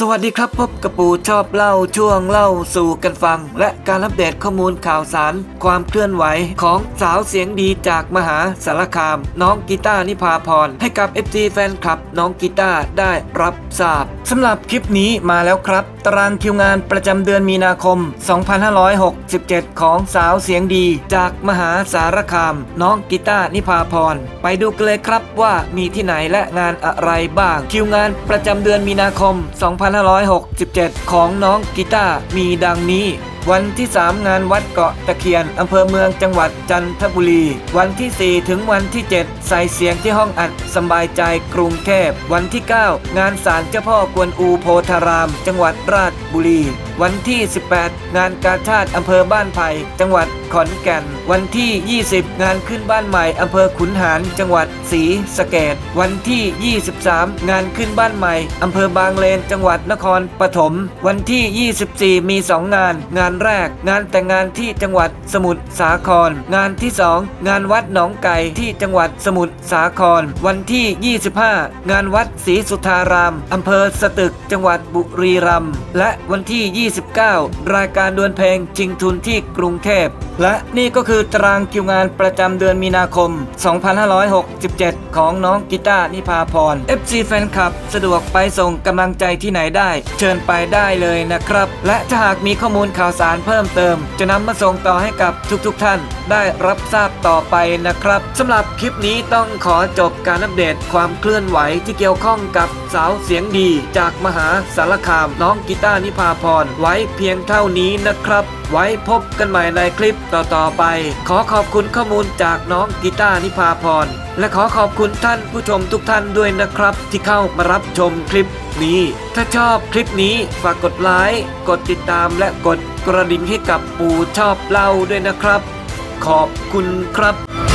สวัสดีครับพบกับปูชอบเล่าช่วงเล่าสู่กันฟัง และการอัปเดตข้อมูลข่าวสาร ความเคลื่อนไหวของสาวเสียงดีจากมหาสารคาม น้องกีตานิพาพร ให้กับ FG แฟนคลับ น้องกีตาได้รับทราบสำหรับคลิปนี้มาแล้วครับ ตารางคิวงานประจำเดือนมีนาคม 2567 ของสาวเสียงดี จากมหาสารคาม น้องกีตานิพาพร ไปดูกันเลยครับว่ามีที่ไหนและงานอะไรบ้างคิวงานประจำเดือนมีนาคม 2 2567 ของน้องกีตาร์มีดังนี้ วันที่ 3 งานวัดเกาะตะเคียน อำเภอเมืองจังหวัดจันทบุรี วันที่ 4 ถึงวันที่ 7 ใส่เสียงที่ห้องอัดสบายใจกรุงเทพ วันที่ 9 งานศาลเจ้าพ่อกวนอูโพธาราม จังหวัดราชบุรี วันที่ 18 งานกาชาติอำเภอบ้านไผ่จังหวัดขอนแก่น วันที่ 20 งานขึ้นบ้านใหม่อำเภอขุนหารจังหวัดศรีสะเกดวันที่ 23 งานขึ้นบ้านใหม่อำเภอบางเลนจังหวัดนครปฐมวันที่ 24 มี 2 งาน งานแรก งานแต่งงานที่จังหวัดสมุทรสาคร งานที่ 2 งานวัดหนองไก่ที่จังหวัดสมุทรสาคร วันที่ 25 งานวัดศรีสุธารามอำเภอสตึกจังหวัดบุรีรัมย์และวันที่29รายการดวลเพลงชิงทุนที่กรุงเทพ และนี่ก็คือตารางคิวงานประจำเดือนมีนาคม 2567 ของน้องกีตาร์นิพาพร FC แฟนคลับ สะดวกไปส่งกำลังใจที่ไหนได้ เชิญไปได้เลยนะครับ และถ้าหากมีข้อมูลข่าวสารเพิ่มเติม จะนำมาส่งต่อให้กับทุกๆทท่าน ได้รับทราบต่อไปนะครับสำหรับคลิปนี้ต้องขอจบการอัปเดตความเคลื่อนไหวที่เกี่ยวข้องกับสาวเสียงดีจากมหาสารคามน้องกีตาร์นิพาพรไว้เพียงเท่านี้นะครับ ไว้พบกันใหม่ในคลิปต่อๆไป ขอขอบคุณข้อมูลจากน้องกีตาร์นิพาพร และขอขอบคุณท่านผู้ชมทุกท่านด้วยนะครับ ที่เข้ามารับชมคลิปนี้ ถ้าชอบคลิปนี้ฝากกดไลค์กดติดตามและกดกระดิ่งให้กับปู่ชอบเล่าด้วยนะครับ ขอบคุณครับ